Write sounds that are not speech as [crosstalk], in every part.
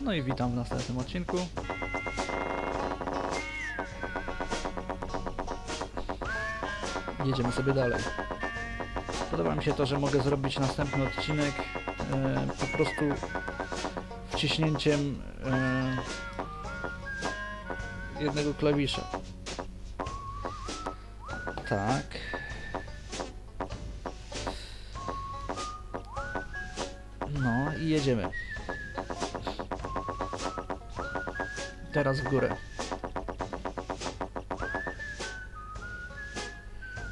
No i witam w następnym odcinku. Jedziemy sobie dalej. Podoba mi się to, że mogę zrobić następny odcinek e, po prostu wciśnięciem e, jednego klawisza. Tak. No i jedziemy. Teraz w górę.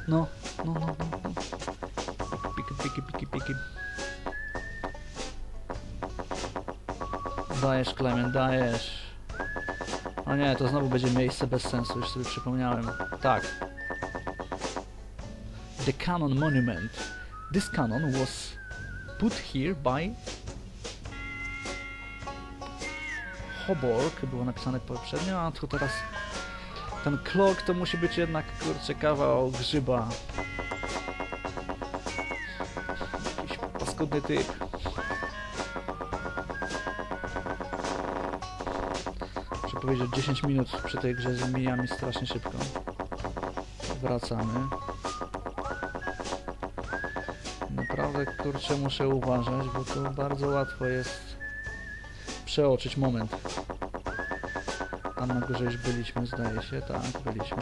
No, no, no, no. no. Piki, piki, piki, piki. Dajesz, Clement, dajesz. O nie, to znowu będzie miejsce bez sensu, już sobie przypomniałem. Tak. The Canon Monument. This cannon was put here by Hoborg, było napisane poprzednio, a tu teraz ten clock to musi być jednak, kurczę, kawał grzyba. Jakiś paskudny typ. Muszę powiedzieć, 10 minut przy tej grze zmienia mi strasznie szybko. Wracamy. Naprawdę, kurczę, muszę uważać, bo to bardzo łatwo jest przeoczyć moment. Tam na górze już byliśmy, zdaje się, tak, byliśmy.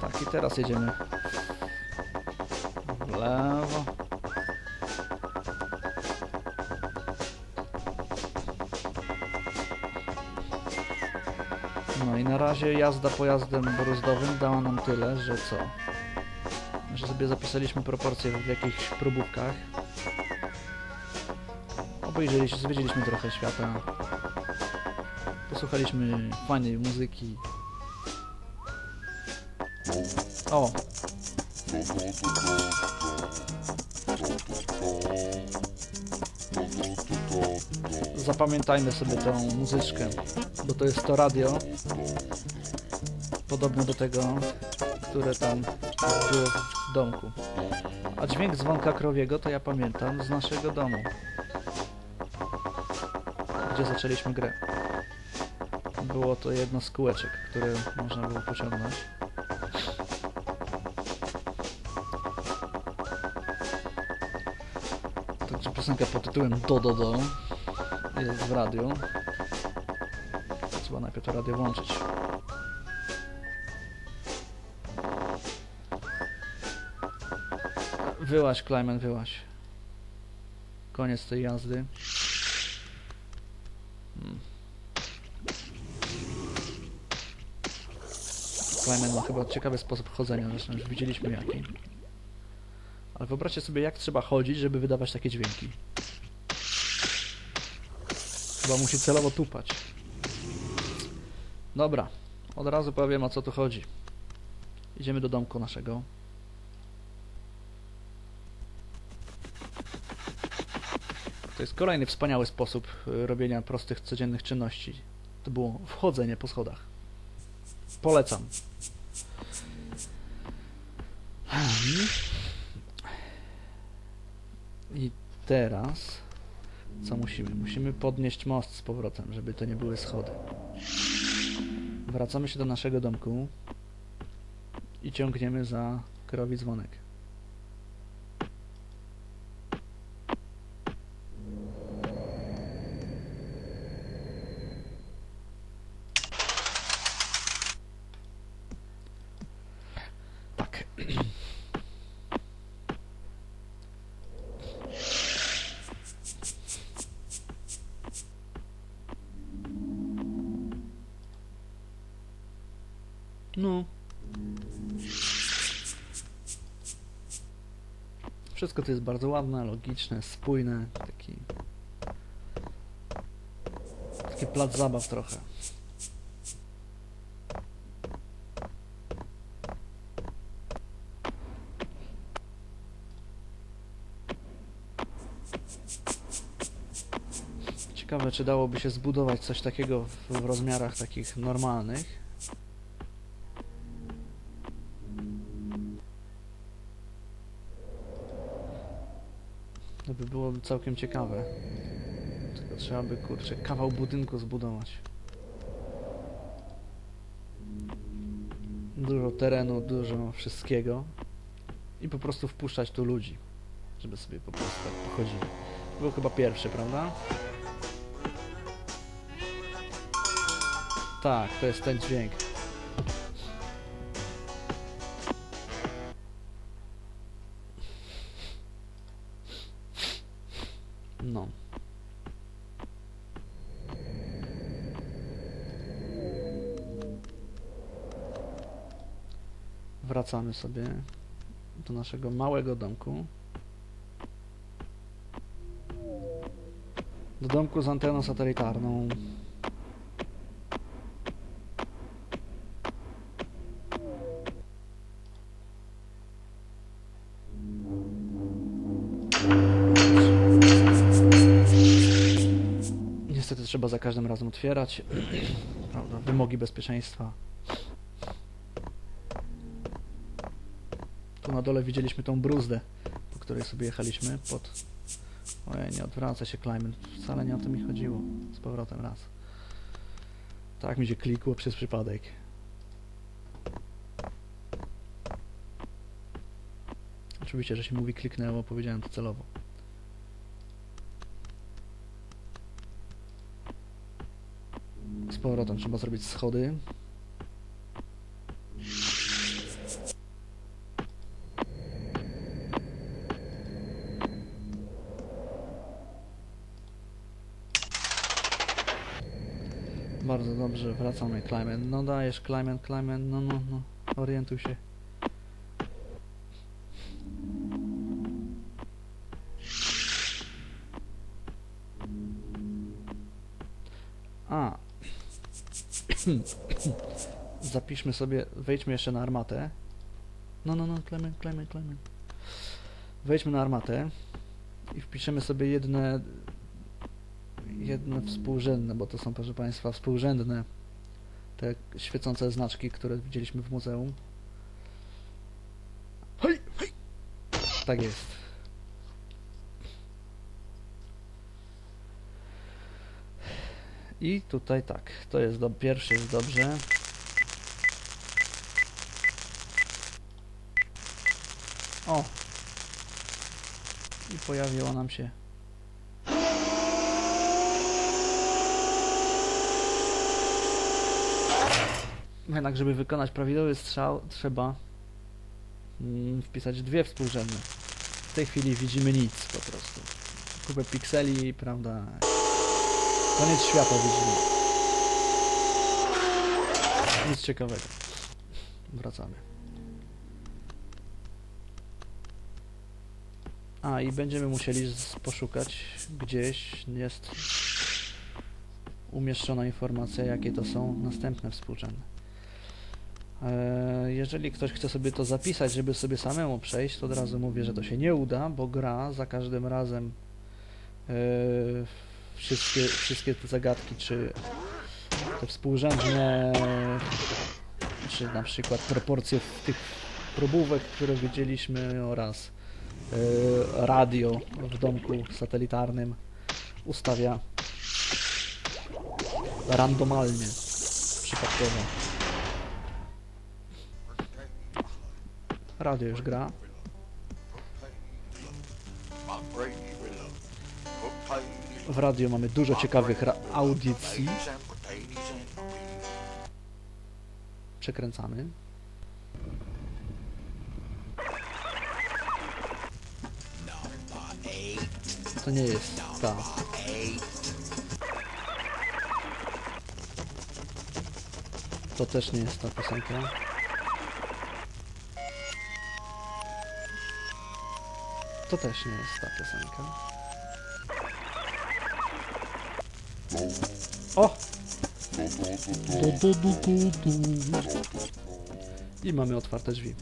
Tak, i teraz jedziemy w lewo. Na razie jazda pojazdem bruzdowym dała nam tyle, że co? Że sobie zapisaliśmy proporcje w jakichś próbówkach. Obejrzeliśmy, zwiedziliśmy trochę świata. Posłuchaliśmy fajnej muzyki. O! Zapamiętajmy sobie tą muzyczkę, bo to jest to radio. Podobne do tego, które tam było w domku. A dźwięk dzwonka krowiego to ja pamiętam z naszego domu. Gdzie zaczęliśmy grę. Było to jedno z kółeczek, które można było pociągnąć. Piosenka pod tytułem Do Do Do jest w radiu. Trzeba najpierw to radio włączyć. Wyłaś, Clement, wyłaś. Koniec tej jazdy. Hmm. Clement ma chyba ciekawy sposób chodzenia, zresztą już widzieliśmy jaki. Ale wyobraźcie sobie, jak trzeba chodzić, żeby wydawać takie dźwięki. Chyba musi celowo tupać. Dobra, od razu powiem o co tu chodzi. Idziemy do domku naszego. To jest kolejny wspaniały sposób y, robienia prostych, codziennych czynności. To było wchodzenie po schodach. Polecam. I teraz co musimy? Musimy podnieść most z powrotem, żeby to nie były schody. Wracamy się do naszego domku i ciągniemy za krowi dzwonek. No. Wszystko to jest bardzo ładne, logiczne, spójne, taki... Taki plac zabaw trochę. Ciekawe, czy dałoby się zbudować coś takiego w, rozmiarach takich normalnych. By było całkiem ciekawe. Tylko trzeba by, kurczę, kawał budynku zbudować. Dużo terenu, dużo wszystkiego. I po prostu wpuszczać tu ludzi. Żeby sobie po prostu tak pochodzili. To był chyba pierwszy, prawda? Tak, to jest ten dźwięk. Wracamy sobie do naszego małego domku. Do domku z anteną satelitarną. Niestety trzeba za każdym razem otwierać. [clears throat] Prawda, wymogi bezpieczeństwa. Tu na dole widzieliśmy tą bruzdę, po której sobie jechaliśmy pod... Ojej, nie odwraca się Climate. Wcale nie o to mi chodziło. Z powrotem raz. Tak mi się klikło przez przypadek. Oczywiście, że się mówi kliknęło, powiedziałem to celowo. Z powrotem trzeba zrobić schody. Bardzo dobrze, wracamy Climate. No dajesz Climate, Climate, no no no, orientuj się. A. [clears throat] Zapiszmy sobie, wejdźmy jeszcze na armatę. No, no, no, Clement, Clement, Clement. Wejdźmy na armatę i wpiszemy sobie jedne jedne współrzędne, bo to są, proszę Państwa, współrzędne te świecące znaczki, które widzieliśmy w muzeum. Hej, hej. Tak jest. I tutaj tak, to jest do, pierwszy jest dobrze. O! I pojawiło nam się. Jednak, żeby wykonać prawidłowy strzał, trzeba mm, wpisać dwie współrzędne. W tej chwili widzimy nic po prostu. Kupę pikseli, prawda? Koniec świata widzimy. Nic ciekawego. Wracamy. A i będziemy musieli poszukać gdzieś jest umieszczona informacja jakie to są następne współrzędne. E, Jeżeli ktoś chce sobie to zapisać, żeby sobie samemu przejść, to od razu mówię, że to się nie uda, bo gra za każdym razem e, wszystkie, wszystkie te zagadki, czy te współrzędne, czy na przykład proporcje tych probówek, które widzieliśmy oraz e, radio w domku satelitarnym ustawia randomalnie, przypadkowo. Radio już gra. W radio mamy dużo ciekawych audycji. Przekręcamy. To nie jest ta. To też nie jest ta piosenka. To też nie jest ta piosenka. O! I mamy otwarte drzwi.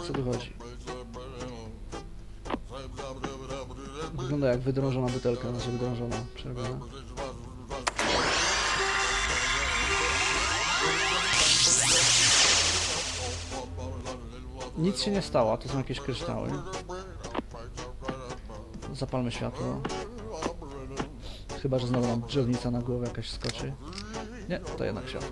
O co tu chodzi? Wygląda jak wydrążona butelka, znaczy wydrążona, przerwana. Nic się nie stało, to są jakieś kryształy. Zapalmy światło. Chyba, że znowu nam drzewnica na głowę jakaś skoczy. Nie, to jednak światło.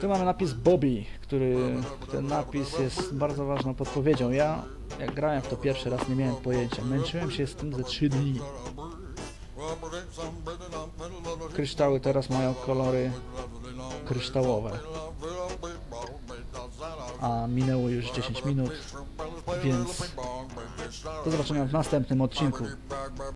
Tu mamy napis Bobby, który ten napis jest bardzo ważną podpowiedzią. Ja jak grałem w to pierwszy raz nie miałem pojęcia. Męczyłem się z tym ze 3 dni. Kryształy teraz mają kolory kryształowe. A minęło już 10 minut, więc do zobaczenia w następnym odcinku.